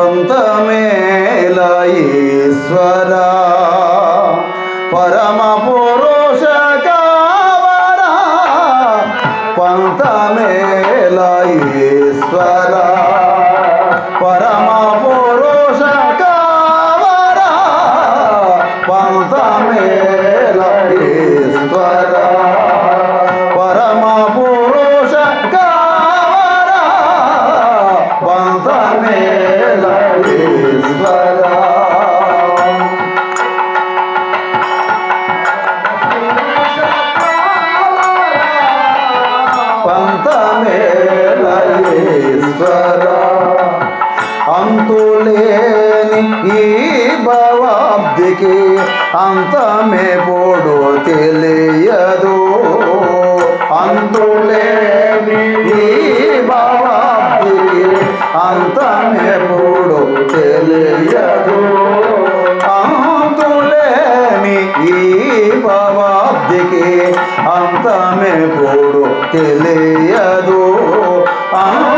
స్వంతమేల ఈశ్వర పరమ పురుష కావర పంతమేల ఈశ్వర అంతమెప్పుడు తెలియదు. అంతులేని భవాబ్దికి అంతమెప్పుడు తెలియదు. అంతులేని ఈ భవాబ్దికి అంతమెప్పుడు తెలియదు. అంత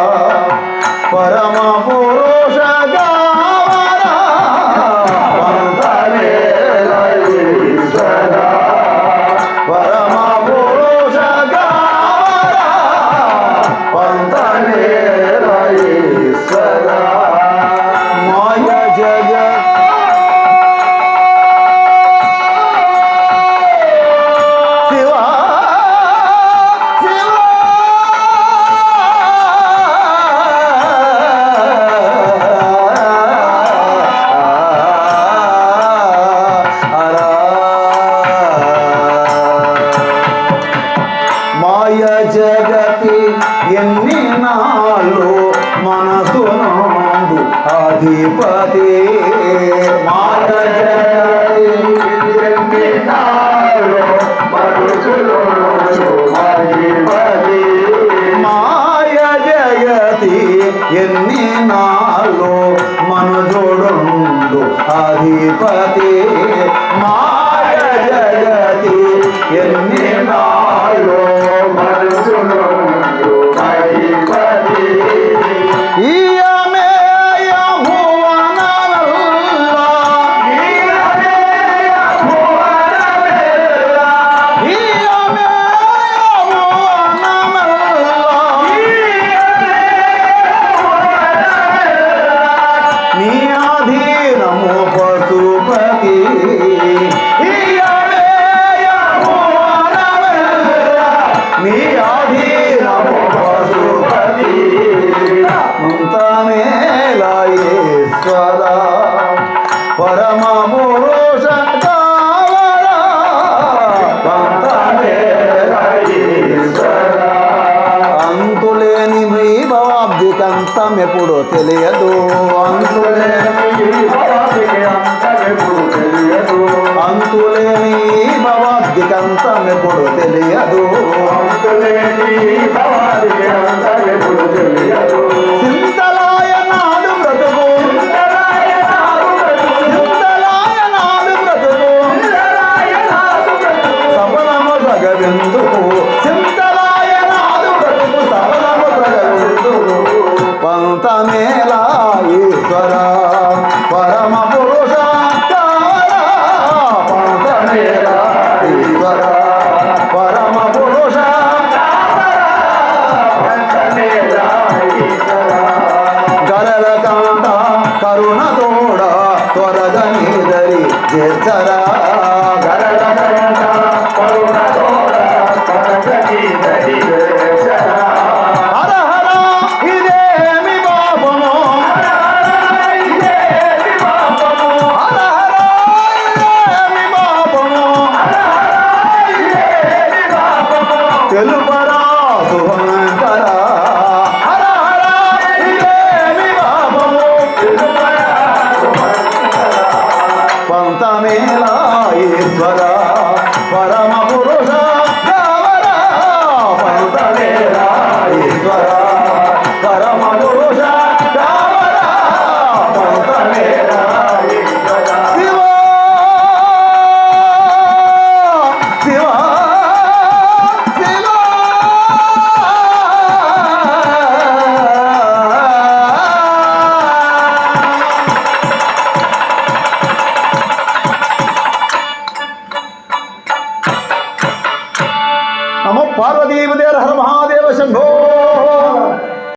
నాళ్ళు మనసు నుండు అధిపతి. మాట మాయ జయతి ఎన్ని నాళ్ళు మనుజుడుండు అధిపతి. మాయ జయతి ఎన్ని నాళ్ళు అంతమెప్పుడు తెలియదు. అంతులేని అంతులేని భవాద్దికి అంతమెప్పుడు తెలియదు నీదరి చేర్చరా